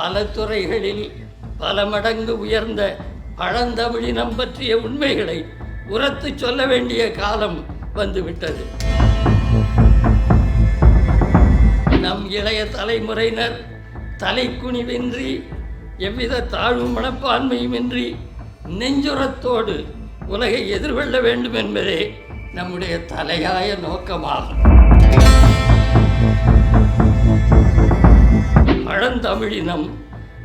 பல துறைகளில் பல மடங்கு உயர்ந்த பழந்தமிழினம் பற்றிய உண்மைகளை உரத்து சொல்ல வேண்டிய காலம் வந்துவிட்டது. நம் இளைய தலைமுறையினர் தலைக்குனிவின்றி எவ்வித தாழ்வு மனப்பான்மையுமின்றி நெஞ்சுரத்தோடு உலகை எதிர்கொள்ள வேண்டும் என்பதே நம்முடைய தலையாய நோக்கமாகும். பழந்தமிழினம்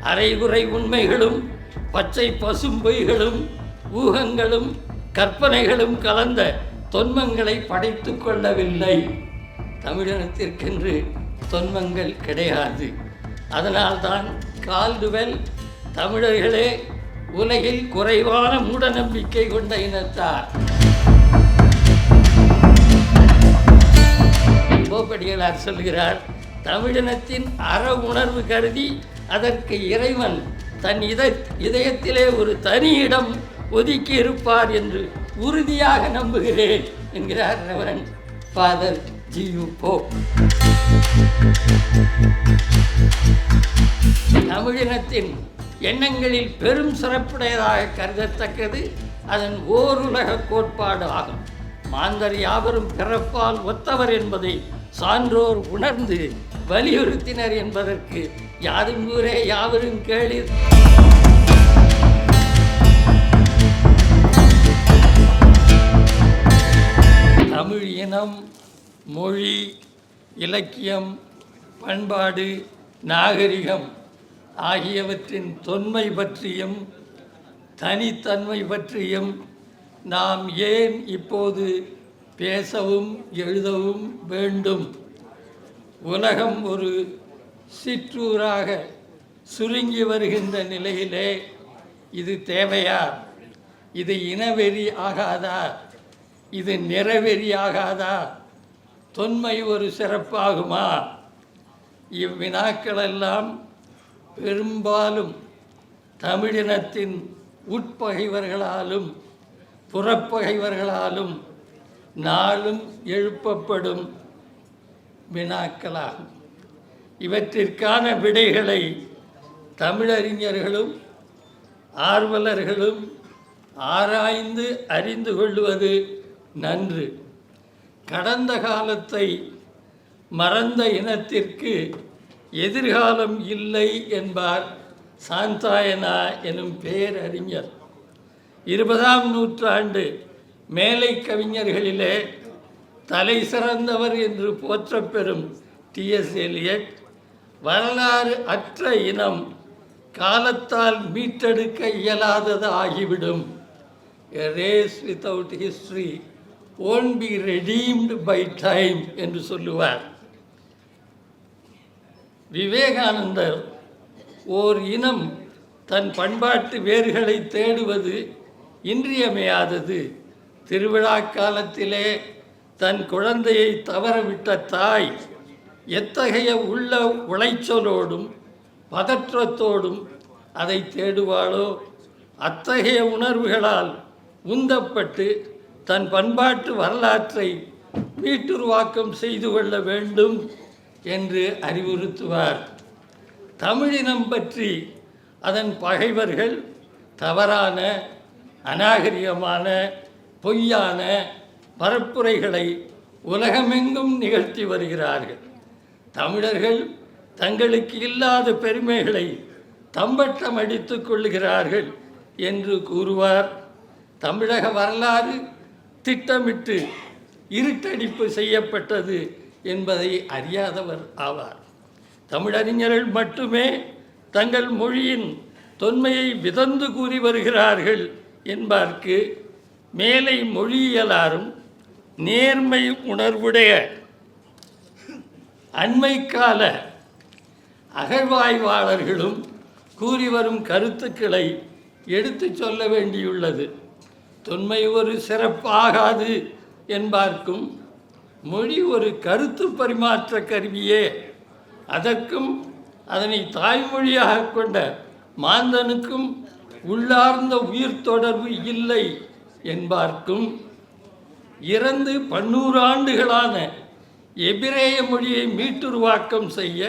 அரைகுறை உண்மைகளும் பச்சை பசும்பொய்களும் ஊகங்களும் கற்பனைகளும் கலந்த தொன்மங்களை படைத்து கொள்ளவில்லை. தமிழினத்திற்கென்று தொன்மங்கள் கிடையாது. அதனால்தான் கால்டுவெல் தமிழர்களே உலகில் குறைவான மூடநம்பிக்கை கொண்ட இனத்தார். போப்படிகளார் சொல்கிறார் தமிழினத்தின் அற உணர்வு கருதி அதற்கு இறைவன் தன் இத இதயத்திலே ஒரு தனி இடம் ஒதுக்கி இருப்பார் என்று உறுதியாக நம்புகிறேன் என்கிறார் ரெவரன் ஃபாதர் ஜியு போ தமிழினத்தின் எண்ணங்களில் பெரும் சிறப்புடையதாக கருதத்தக்கது அதன் ஓருலக கோட்பாடு ஆகும். மாந்தர் யாவரும் பிறப்பால் ஒத்தவர் என்பதை சான்றோர் உணர்ந்து வலியுறுத்தினர் என்பதற்கு யாரும் ஊரே யாவரும் கேளு தமிழ் இனம் மொழி இலக்கியம் பண்பாடு நாகரிகம் ஆகியவற்றின் தொன்மை பற்றியும் தனித்தன்மை பற்றியும் நாம் ஏன் இப்போது பேசவும் எழுதவும் வேண்டும்? உலகம் ஒரு சிற்றூராக சுருங்கி வருகின்ற நிலையிலே இது தேவையா? இது இனவெறி ஆகாதா? இது நிறவெறி ஆகாதா? தொன்மை ஒரு சிறப்பாகுமா? இவ்வினாக்களெல்லாம் பெரும்பாலும் தமிழினத்தின் உட்பகைவர்களாலும் புறப்பகைவர்களாலும் நாளும் எழுப்பப்படும் வினாக்களாகும். இவற்றிற்கான விடைகளை தமிழறிஞர்களும் ஆர்வலர்களும் ஆராய்ந்து அறிந்து கொள்வது நன்று. கடந்த காலத்தை மறந்த இனத்திற்கு எதிர்காலம் இல்லை என்பார் சாந்தாயனா எனும் பேரறிஞர். இருபதாம் நூற்றாண்டு மேலை கவிஞர்களிலே தலை சிறந்தவர் என்று போற்றப்பெறும் டிஎஸ் எலியட் வரலாறு அற்ற இனம் காலத்தால் மீட்டெடுக்க இயலாதது ஆகிவிடும். A race history own be be by time என்று சொல்லுவார். விவேகானந்தர் ஓர் இனம் தன் பண்பாட்டு வேர்களை தேடுவது இன்றியமையாதது. திருவிழா காலத்திலே தன் குழந்தையை தவறவிட்ட தாய் எத்தகைய உள்ள உளைச்சலோடும் பதற்றத்தோடும் அதை தேடுவாளோ? அத்தகைய உணர்வுகளால் உந்தப்பட்டு தன் பண்பாட்டு வரலாற்றை மீட்டுருவாக்கம் செய்து கொள்ள வேண்டும் என்று அறிவுறுத்துவார். தமிழினம் பற்றி அதன் பகைவர்கள் தவறான அநாகரிகமான பொய்யான பரப்புரைகளை உலகமெங்கும் நிகழ்த்தி வருகிறார்கள். தமிழர்கள் தங்களுக்கு இல்லாத பெருமைகளை தம்பட்டம் அடித்து கொள்ளுகிறார்கள் என்று கூறுவார். தமிழக வரலாறு திட்டமிட்டு இருட்டடிப்பு செய்யப்பட்டது என்பதை அறியாதவர் ஆவார். தமிழறிஞர்கள் மட்டுமே தங்கள் மொழியின் தொன்மையை விதந்து கூறி வருகிறார்கள் என்பார்க்கு மேலை மொழியியலாரும் நேர்மை உணர்வுடைய அண்மைக்கால அகழ்வாய்வாளர்களும் கூறி வரும் கருத்துக்களை எடுத்துச் சொல்ல வேண்டியுள்ளது. தொன்மை ஒரு சிறப்பாகாது என்பார்க்கும் மொழி ஒரு கருத்து பரிமாற்ற கருவியே. அதற்கும் அதனை தாய்மொழியாக கொண்ட மாந்தனுக்கும் உள்ளார்ந்த உயிர் தொடர்பு இல்லை என்பார்க்கும் இறந்து பன்னூறு ஆண்டுகளான எபிரேய மொழியை மீட்டுருவாக்கம் செய்ய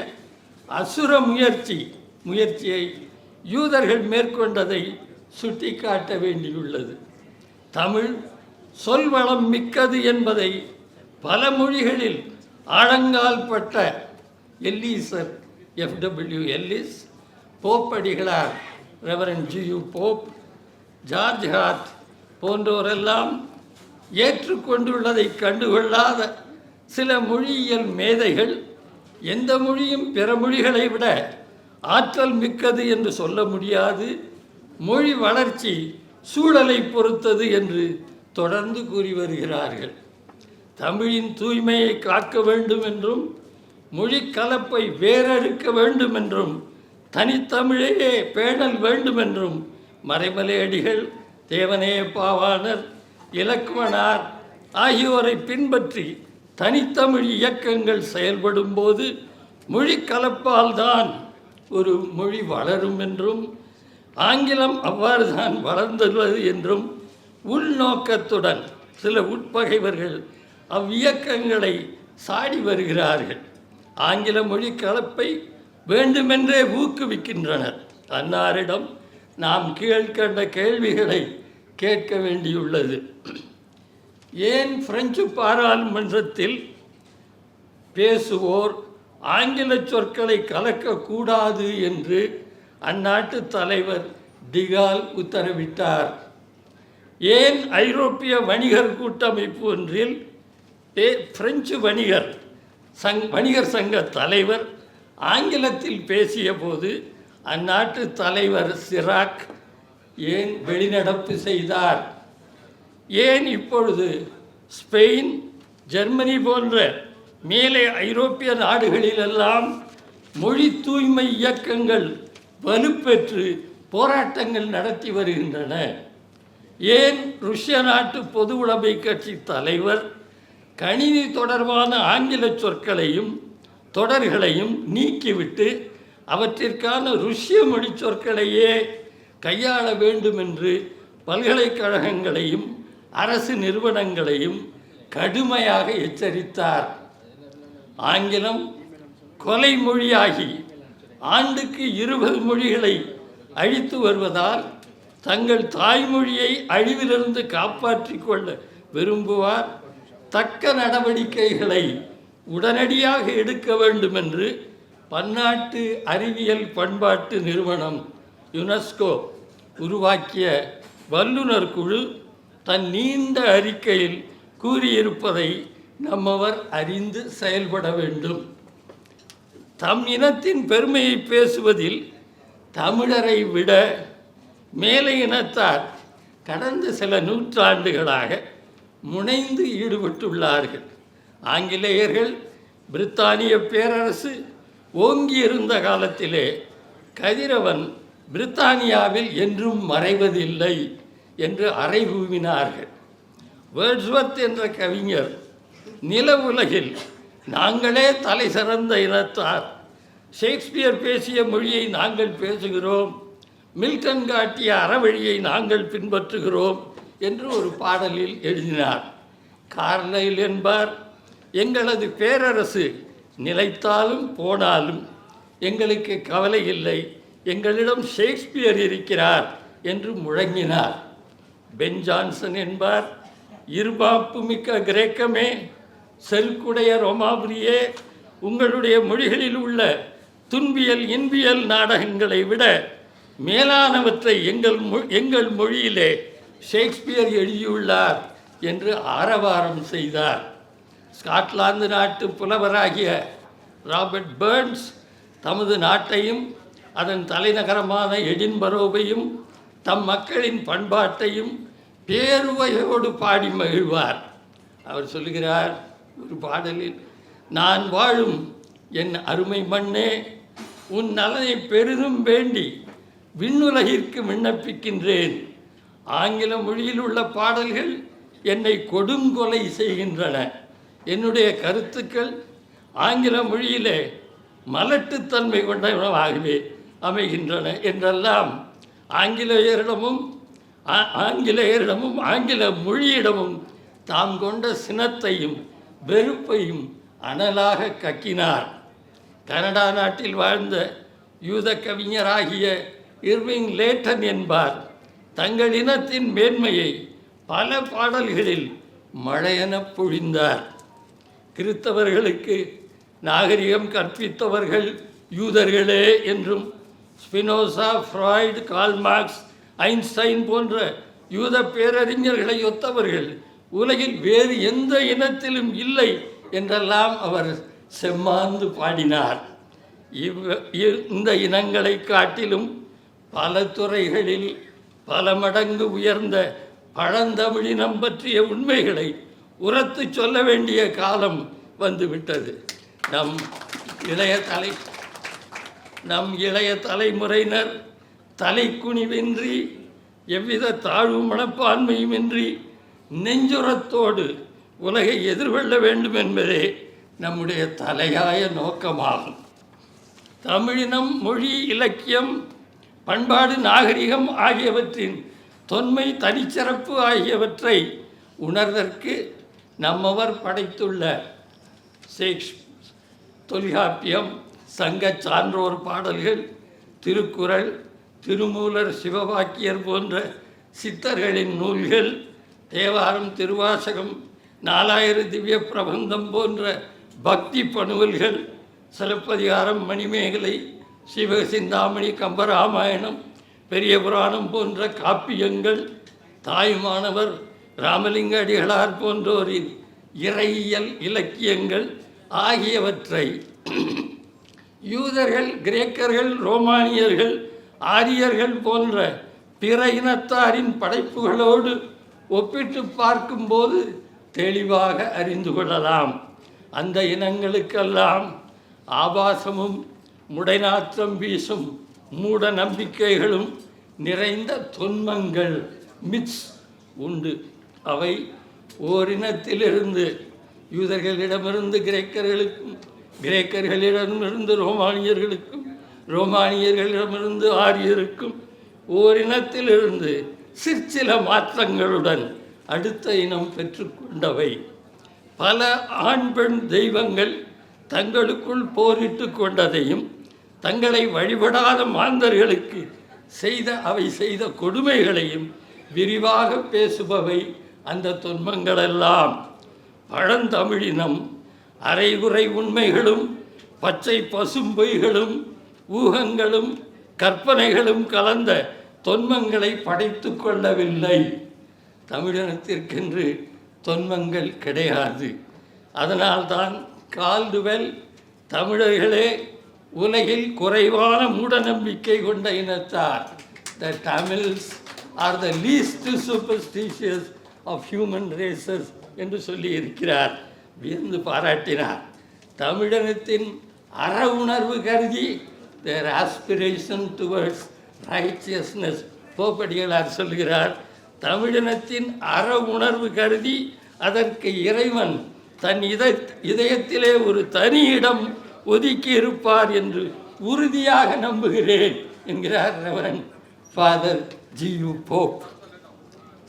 அசுர முயற்சி முயற்சியை யூதர்கள் மேற்கொண்டதை சுட்டிக்காட்ட வேண்டியுள்ளது. தமிழ் சொல்வளம் மிக்கது என்பதை பல மொழிகளில் ஆழங்கால் பட்ட எல்லீசர் FW Ellis போப்படிகளார் reverend GU Pope George Hart போன்றோரெல்லாம் ஏற்றுக்கொண்டுள்ளதை கண்டுகொள்ளாத சில மொழியியல் மேதைகள் எந்த மொழியும் பிற மொழிகளை விட ஆற்றல் மிக்கது என்று சொல்ல முடியாது. மொழி வளர்ச்சி சூழலை பொறுத்தது என்று தொடர்ந்து கூறி வருகிறார்கள். தமிழின் தூய்மையை காக்க வேண்டும் என்றும் மொழி கலப்பை வேறறுக்க வேண்டும் என்றும் தனித்தமிழையே பேணல் வேண்டும் என்றும் மறைமலையடிகள் தேவனே பாவாணர் இலக்குவனார் ஆகியோரை பின்பற்றி தனித்தமிழ் இயக்கங்கள் செயல்படும் போது மொழி கலப்பால் தான் ஒரு மொழி வளரும் என்றும் ஆங்கிலம் அவ்வாறு தான் வளர்ந்துள்ளது என்றும் உள்நோக்கத்துடன் சில உட்பகைவர்கள் அவ்வியக்கங்களை சாடி வருகிறார்கள். ஆங்கில மொழி கலப்பை வேண்டுமென்றே ஊக்குவிக்கின்றனர். அன்னாரிடம் நாம் கீழ்கண்ட கேள்விகளை கேட்க வேண்டியுள்ளது. ஏன் பிரெஞ்சு பாராளுமன்றத்தில் பேசுவோர் ஆங்கில சொற்களை கலக்கக்கூடாது என்று அந்நாட்டு தலைவர் டிகால் உத்தரவிட்டார். ஏன் ஐரோப்பிய வணிகர் கூட்டமைப்பு ஒன்றில் பே- பிரெஞ்சு வணிகர் சங் வணிகர் சங்க தலைவர் ஆங்கிலத்தில் பேசிய போது அந்நாட்டு தலைவர் சிராக் ஏன் வெளிநடப்பு செய்தார்? ஏன் இப்பொழுது ஸ்பெயின் ஜெர்மனி போன்ற மேலே ஐரோப்பிய நாடுகளிலெல்லாம் மொழி தூய்மை இயக்கங்கள் வலுப்பெற்று போராட்டங்கள் நடத்தி வருகின்றன? ஏன் ருஷ்ய நாட்டு பொது உடைமை கட்சி தலைவர் கணினி தொடர்பான ஆங்கில சொற்களையும் தொடர்களையும் நீக்கிவிட்டு அவற்றிற்கான ருஷ்ய மொழி சொற்களையே கையாள வேண்டும் என்று பல்கலைக்கழகங்களையும் அரசு நிறுவனங்களையும் கடுமையாக எச்சரித்தார். ஆங்கிலம் கொலை மொழியாகி ஆண்டுக்கு இருபது மொழிகளை அழித்து வருவதால் தங்கள் தாய்மொழியை அழிவிலிருந்து காப்பாற்றிக் கொள்ள விரும்புவார். தக்க நடவடிக்கைகளை உடனடியாக எடுக்க வேண்டும் என்று பன்னாட்டு அறிவியல் பண்பாட்டு நிறுவனம் யுனெஸ்கோ உருவாக்கிய வல்லுனர் குழு தன் நீண்ட அறிக்கையில் கூறியிருப்பதை நம்மவர் அறிந்து செயல்பட வேண்டும். தம் இனத்தின் பெருமையை பேசுவதில் தமிழரை விட மேலை இனத்தார் கடந்த சில நூற்றாண்டுகளாக முனைந்து ஈடுபட்டுள்ளார்கள். ஆங்கிலேயர்கள் பிரித்தானிய பேரரசு ஓங்கியிருந்த காலத்திலே கதிரவன் பிரித்தானியாவில் என்றும் மறைவதில்லை என்று அறைகூவினார்கள் வேர்ட்ஸ்வர்த் என்ற கவிஞர் நில உலகில் நாங்களே தலை சிறந்த இனத்தார். ஷேக்ஸ்பியர் பேசிய மொழியை நாங்கள் பேசுகிறோம். மில்டன் காட்டிய அறவழியை நாங்கள் பின்பற்றுகிறோம் என்று ஒரு பாடலில் எழுதினார். கார்லைல் என்பார் எங்களது பேரரசு நிலைத்தாலும் போனாலும் எங்களுக்கு கவலை இல்லை. எங்களிடம் ஷேக்ஸ்பியர் இருக்கிறார் என்று முழங்கினார். பென் ஜான்சன் என்பார் இருபாப்பு மிக்க கிரேக்கமே செல்குடைய ரோமாபுரியே உங்களுடைய மொழிகளில் உள்ள துன்பியல் இன்பியல் நாடகங்களை விட மேலானவற்றை எங்கள் மொ எங்கள் மொழியிலே ஷேக்ஸ்பியர் எழுதியுள்ளார் என்று ஆரவாரம் செய்தார். ஸ்காட்லாந்து நாட்டு புலவராகிய ராபர்ட் பேர்ன்ஸ் தமது நாட்டையும் அதன் தலைநகரமான எடின்பரோவையும் தம் மக்களின் பண்பாட்டையும் பேருவையோடு பாடி மகிழ்வார். அவர் சொல்லுகிறார் ஒரு பாடலில் நான் வாழும் என் அருமை மண்ணே உன் நலனை பெரிதும் வேண்டி விண்ணுலகிற்கு விண்ணப்பிக்கின்றேன். ஆங்கில மொழியில் உள்ள பாடல்கள் என்னை கொடுங்கொலை செய்கின்றன. என்னுடைய கருத்துக்கள் ஆங்கில மொழியிலே மலட்டுத்தன்மை கொண்டவனாகவே அமைகின்றன என்றெல்லாம் ஆங்கிலேயரிடமும் ஆ- ஆங்கிலேயரிடமும் ஆங்கில மொழியிடமும் தாம் கொண்ட சினத்தையும் வெறுப்பையும் அனலாக கக்கினார். கனடா நாட்டில் வாழ்ந்த யூத கவிஞராகிய இர்விங் லேட்டன் என்பார் தங்கள் இனத்தின் மேன்மையை பல பாடல்களில் மழையென பொழிந்தார். கிறித்தவர்களுக்கு நாகரிகம் கற்பித்தவர்கள் யூதர்களே என்றும் ஸ்பினோசா ஃப்ராய்டு கால்மார்க்ஸ் ஐன்ஸ்டைன் போன்ற யூத பேரறிஞர்களை ஒத்தவர்கள் உலகில் வேறு எந்த இனத்திலும் இல்லை என்றெல்லாம் அவர் செம்மாந்து பாடினார். இவ் இந்த இனங்களை காட்டிலும் பல துறைகளில் பல மடங்கு உயர்ந்த பழந்தமிழினம் பற்றிய உண்மைகளை உரத்து சொல்ல வேண்டிய காலம் வந்துவிட்டது. நம் இளைய தலை நம் இளைய தலைமுறையினர் தலைக்குனிவின்றி எவ்வித தாழ்வு மனப்பான்மையுமின்றி நெஞ்சுரத்தோடு உலகை எதிர்கொள்ள வேண்டும் என்பதே நம்முடைய தலையாய நோக்கமாகும். தமிழினம் மொழி இலக்கியம் பண்பாடு நாகரிகம் ஆகியவற்றின் தொன்மை தனிச்சிறப்பு ஆகியவற்றை உணர்தற்கு நம்மவர் படைத்துள்ள சேக்ஸ் தொல்காப்பியம் சங்கச் சான்றோர் பாடல்கள் திருக்குறள் திருமூலர் சிவபாக்கியர் போன்ற சித்தர்களின் நூல்கள் தேவாரம் திருவாசகம் நாலாயிர திவ்ய பிரபந்தம் போன்ற பக்தி பணுவல்கள் சிலப்பதிகாரம் மணிமேகலை சிவ சிந்தாமணி கம்பராமாயணம் பெரிய புராணம் போன்ற காப்பியங்கள் தாயுமானவர் ராமலிங்க அடிகளார் போன்றோரின் இறையியல் இலக்கியங்கள் ஆகியவற்றை யூதர்கள் கிரேக்கர்கள் ரோமானியர்கள் ஆரியர்கள் போன்ற பிற இனத்தாரின் படைப்புகளோடு ஒப்பிட்டு பார்க்கும்போது தெளிவாக அறிந்து கொள்ளலாம். அந்த இனங்களுக்கெல்லாம் ஆபாசமும் முடைநாற்றம் வீசும் மூட நம்பிக்கைகளும் நிறைந்த தொன்மங்கள் மித்ஸ் உண்டு. அவை ஓரினத்திலிருந்து யூதர்களிடமிருந்து கிரேக்கர்களுக்கும் கிரேக்கர்களிடமிருந்து ரோமானியர்களுக்கும் ரோமானியர்களிடமிருந்து ஆரியருக்கும் ஓரினத்திலிருந்து சிற்சில மாற்றங்களுடன் அடுத்த இனம் பெற்றுக்கொண்டவை. பல ஆண் பெண் தெய்வங்கள் தங்களுக்குள் போரிட்டு கொண்டதையும் தங்களை வழிபடாத மாந்தர்களுக்கு செய்த அவை செய்த கொடுமைகளையும் விரிவாக பேசுபவை அந்த துன்பங்களெல்லாம் பழந்தமிழினம் அரைகுறை உண்மைகளும் பச்சை பசும்பொய்களும் ஊகங்களும் கற்பனைகளும் கலந்த தொன்மங்களை படைத்து கொள்ளவில்லை. தமிழினத்திற்கென்று தொன்மங்கள் கிடையாது. அதனால்தான் கால்டுவெல் தமிழர்களே உலகில் குறைவான மூடநம்பிக்கை கொண்ட இனத்தார். The Tamils are the least superstitious of human races என்று சொல்லியிருக்கிறார். வியந்து பாராட்டினார். தமிழனத்தின் அற உணர்வு கருதி தேர் ஆஸ்பிரேஷன் டுவர்ட்ஸ் ரைச்சியஸ்னஸ் போப்படிகளார் சொல்கிறார் தமிழினத்தின் அற உணர்வு கருதி அதற்கு இறைவன் தன் இத இதயத்திலே ஒரு தனி இடம் ஒதுக்கி இருப்பார் என்று உறுதியாக நம்புகிறேன் என்கிறார் ரவன் ஃபாதர் ஜியு போப்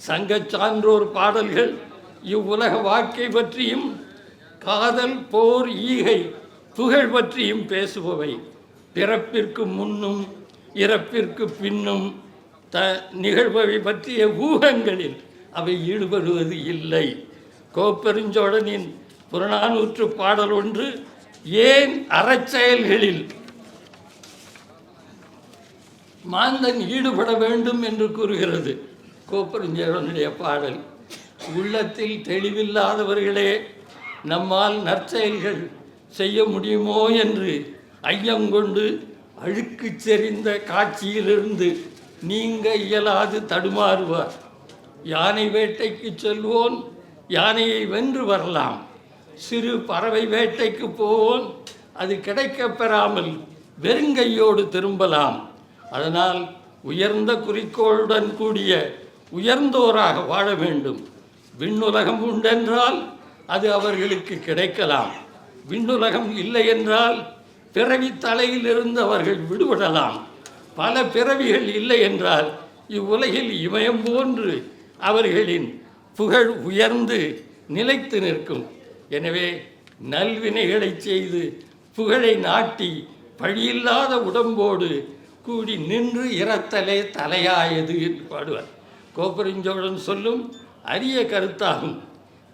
சங்கச் சான்றோர் பாடல்கள் இவ்வுலக வாழ்க்கை பற்றியும் காதல் போர் ஈகை புகழ் பற்றியும் பேசுபவை. பிறப்பிற்கு முன்னும் இறப்பிற்கு பின்னும் த நிகழ்பவை பற்றிய ஊகங்களில் அவை ஈடுபடுவது இல்லை. கோப்பெருஞ்சோழனின் புறநானூற்று பாடல் ஒன்று ஏன் அறச்செயல்களில் மாந்தன் ஈடுபட வேண்டும் என்று கூறுகிறது? கோப்பெருஞ்சோழனுடைய பாடல் உள்ளத்தில் தெளிவில்லாதவர்களே நம்மால் நற்செயல்கள் செய்ய முடியுமோ என்று ஐயங்கொண்டு அழுக்கு செறிந்த காட்சியிலிருந்து நீங்க இயலாது தடுமாறுவார். யானை வேட்டைக்கு செல்வோன் யானையை வென்று வரலாம். சிறு பறவை வேட்டைக்கு போவோன் அது கிடைக்கப் பெறாமல் வெறுங்கையோடு திரும்பலாம். அதனால் உயர்ந்த குறிக்கோளுடன் கூடிய உயர்ந்தோராக வாழ வேண்டும். விண்ணுலகம் உண்டென்றால் அது அவர்களுக்கு கிடைக்கலாம். விண்ணுலகம் இல்லை என்றால் பிறவி தலையிலிருந்து அவர்கள் விடுபடலாம். பல பிறவிகள் இல்லை என்றால் இவ்வுலகில் இமயம் போன்று அவர்களின் புகழ் உயர்ந்து நிலைத்து நிற்கும். எனவே நல்வினைகளை செய்து புகழை நாட்டி பழியில்லாத உடம்போடு கூடி நின்று இறத்தலே தலையாயது என்று பாடுவார். கோப்பரிஞ்சோழன் சொல்லும் அரிய கருத்தாகும்.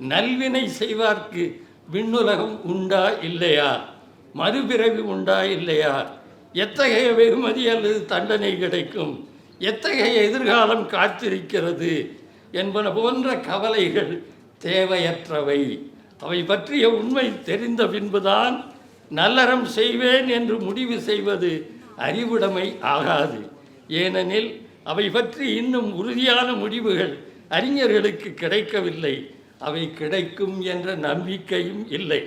நல்வினை செய்வார்க்கு விண்ணுலகம் உண்டா இல்லையா? மறுபிறவி உண்டா இல்லையா? எத்தகைய வெகுமதி அல்லது தண்டனை கிடைக்கும்? எத்தகைய எதிர்காலம் காத்திருக்கிறது என்பன போன்ற கவலைகள் தேவையற்றவை. அவை பற்றிய உண்மை தெரிந்த பின்புதான் நல்லறம் செய்வேன் என்று முடிவு செய்வது அறிவுடைமை ஆகாது. ஏனெனில் அவை பற்றி இன்னும் உறுதியான முடிவுகள் அறிஞர்களுக்கு கிடைக்கவில்லை. அவை கிடைக்கும் என்ற நம்பிக்கையும் இல்லை.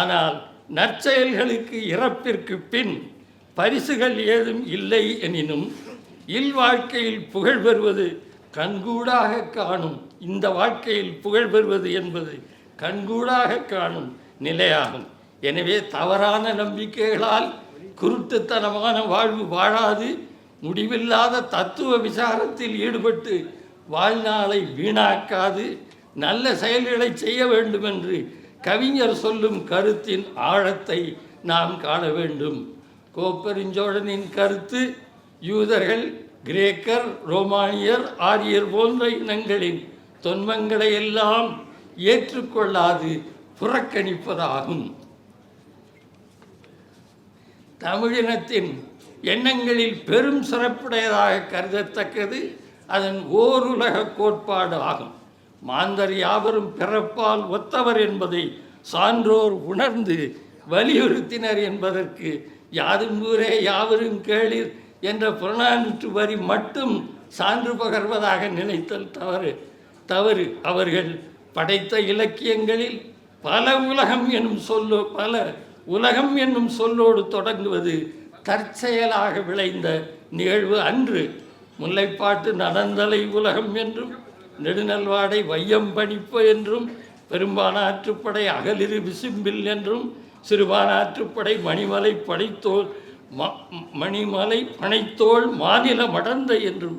ஆனால் நற்செயல்களுக்கு இறப்பிற்கு பின் பரிசுகள் ஏதும் இல்லை எனினும் இல்வாழ்க்கையில் புகழ் பெறுவது கண்கூடாக காணும். இந்த வாழ்க்கையில் புகழ் பெறுவது என்பது கண்கூடாக காணும் நிலையாகும். எனவே தவறான நம்பிக்கைகளால் குருட்டுத்தனமான வாழ்வு வாழாது. முடிவில்லாத தத்துவ விசாரத்தில் ஈடுபட்டு வாழ்நாளை வீணாக்காது. நல்ல செயல்களை செய்ய வேண்டும் என்று கவிஞர் சொல்லும் கருத்தின் ஆழத்தை நாம் காண வேண்டும். கோப்பெருஞ்சோழனின் கருத்து யூதர்கள் கிரேக்கர் ரோமானியர் ஆரியர் போன்ற இனங்களின் தொன்மங்களை எல்லாம் ஏற்றுக்கொள்ளாது புறக்கணிப்பதாகும். தமிழினத்தின் எண்ணங்களில் பெரும் சிறப்புடையதாக கருதத்தக்கது அதன் ஓருலக கோட்பாடு ஆகும். மாந்தர் யாவரும் பிறப்பால் ஒத்தவர் என்பதை சான்றோர் உணர்ந்து வலியுறுத்தினர் என்பதற்கு யாரும் ஊரே யாவரும் கேளீர் என்ற புறநானூற்று வரி மட்டும் சான்று பகர்வதாக நினைத்தல் தவறு. தவறு அவர்கள் படைத்த இலக்கியங்களில் பல உலகம் என்னும் சொல்லோ பல உலகம் என்னும் சொல்லோடு தொடங்குவது தற்செயலாக விளைந்த நிகழ்வு அன்று. முல்லைப்பாட்டு நடந்தலை உலகம் என்றும் நெடுநல்வாடை வையம் பணிப்பு என்றும் பெரும்பானாற்றுப்படை அகலிரு விசும்பில் என்றும் சிறுபானாற்றுப்படை மணிமலை படைத்தோல் ம- மணிமலை பனைத்தோள் மாநில மடந்த என்றும்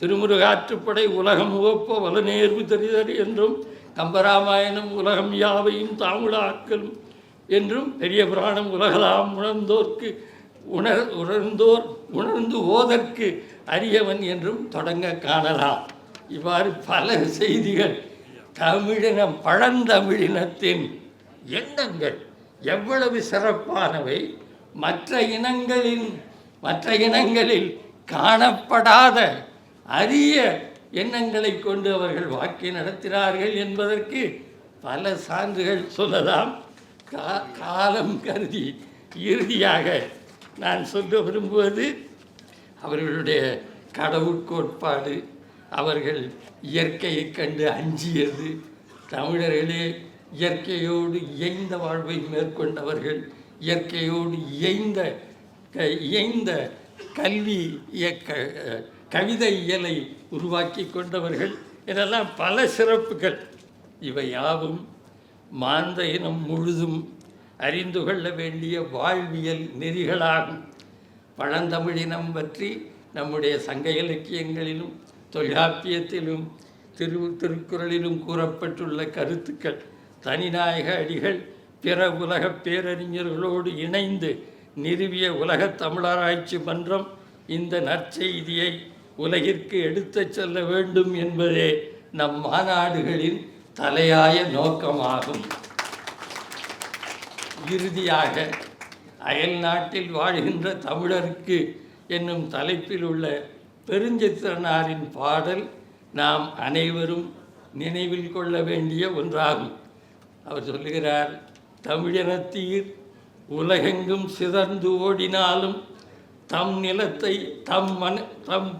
திருமுருகாற்றுப்படை உலகம் உவப்ப வலநேர்வு தெரிதல் என்றும் கம்பராமாயணம் உலகம் யாவையும் தாமுழாக்கலும் என்றும் பெரிய புராணம் உலகலாம் உணர்ந்தோர்க்கு உணர் உணர்ந்தோர் உணர்ந்து ஓதற்கு அரியவன் என்றும் தொடங்க காணலாம். இவ்வாறு பல செய்திகள் தமிழினம் பழந்தமிழினத்தின் எண்ணங்கள் எவ்வளவு சிறப்பானவை. மற்ற இனங்களின் மற்ற இனங்களில் காணப்படாத அரிய எண்ணங்களை கொண்டு அவர்கள் வாக்கி நடத்தினார்கள் என்பதற்கு பல சான்றுகள் சொல்லலாம். கா காலம் கருதி இறுதியாக நான் சொல்ல விரும்புவது அவர்களுடைய கடவுட்கோட்பாடு அவர்கள் இயற்கையைக் கண்டு அஞ்சியது. தமிழர்களே இயற்கையோடு இயைந்த வாழ்வை மேற்கொண்டவர்கள் இயற்கையோடு இயைந்த க- இயைந்த கல்வி இயக்க கவிதை இயலை உருவாக்கி கொண்டவர்கள். இதெல்லாம் பல சிறப்புகள். இவை யாவும் மாந்த இனம் முழுதும் அறிந்து கொள்ள வேண்டிய வாழ்வியல் நெறிகளாகும். பழந்தமிழினம் பற்றி நம்முடைய சங்க இலக்கியங்களிலும் தொல்காப்பியத்திலும் திரு திருக்குறளிலும் கூறப்பட்டுள்ள கருத்துக்கள் தனிநாயக அடிகள் பிற உலகப் பேரறிஞர்களோடு இணைந்து நிறுவிய உலகத் தமிழராய்ச்சி மன்றம் இந்த நற்செய்தியை உலகிற்கு எடுத்துச் செல்ல வேண்டும் என்பதே நம் மாநாடுகளின் தலையாய நோக்கமாகும். இறுதியாக அயல் நாட்டில் வாழ்கின்ற தமிழருக்கு என்னும் தலைப்பில் உள்ள பெருஞ்சித்திரனாரின் பாடல் நாம் அனைவரும் நினைவில் கொள்ள வேண்டிய ஒன்றாகும். அவர் சொல்லுகிறார் தமிழினத்தீர் உலகெங்கும் சிதர்ந்து ஓடினாலும் தம் நிலத்தை தம் மன தம்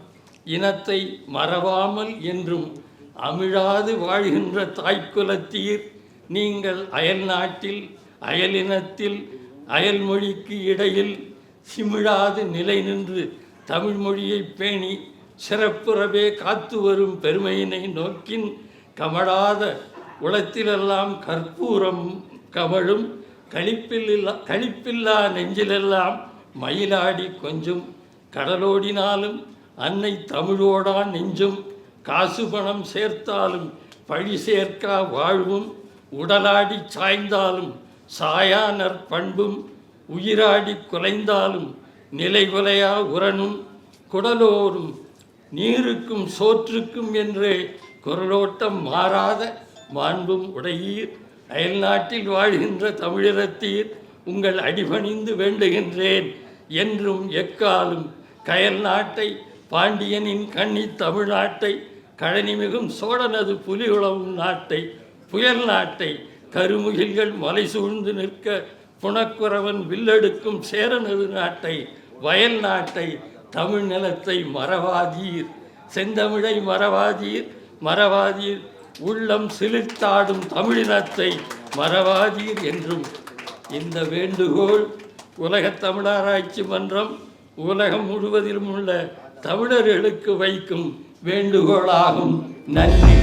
இனத்தை மறவாமல் என்றும் அமிழாது வாழ்கின்ற தாய்க்குலத்தீர் நீங்கள் அயல் நாட்டில் அயலினத்தில் அயல்மொழிக்கு இடையில் சிமிழாது நிலை நின்று தமிழ் மொழியை பேணி சிறப்புறவே காத்து வரும் பெருமையினை நோக்கின் கமழாத உளத்திலெல்லாம் கற்பூரம் கமழும். கழிப்பில்லா களிப்பில்லா நெஞ்சிலெல்லாம் மயிலாடி கொஞ்சம். கடலோடினாலும் அன்னை தமிழோடா நெஞ்சும். காசு பணம் சேர்த்தாலும் பழி சேர்க்கா வாழ்வும். உடலாடி சாய்ந்தாலும் சாயா நற்பண்பும் உயிராடி குலைந்தாலும் நிலைகுலையா உரனும் குடலோரும் நீருக்கும் சோற்றுக்கும் என்றே குரலோட்டம் மாறாத மாண்பும் உடையீர். அயல்நாட்டில் வாழ்கின்ற தமிழினத்தீர் உங்கள் அடிபணிந்து வேண்டுகின்றேன் என்றும் எக்காலும் கயல் நாட்டை பாண்டியனின் கண்ணி தமிழ்நாட்டை கழனிமிகும் சோழனது புலிகுளவும் நாட்டை புயல் நாட்டை கருமுகில்கள் மலை சூழ்ந்து நிற்க புனக்குறவன் வில்லெடுக்கும் சேரனது நாட்டை வயல் நாட்டை தமிழ் நிலத்தை மறவாதீர். செந்தமிழை மறவாதீர் மறவாதீர். உள்ளம் சிலிர்த்தாடும் தமிழினத்தை மறவாதீர் என்றும். இந்த வேண்டுகோள் உலகத் தமிழாராய்ச்சி மன்றம் உலகம் முழுவதிலும் உள்ள தமிழர்களுக்கு வைக்கும் வேண்டுகோளாகும். நன்றி.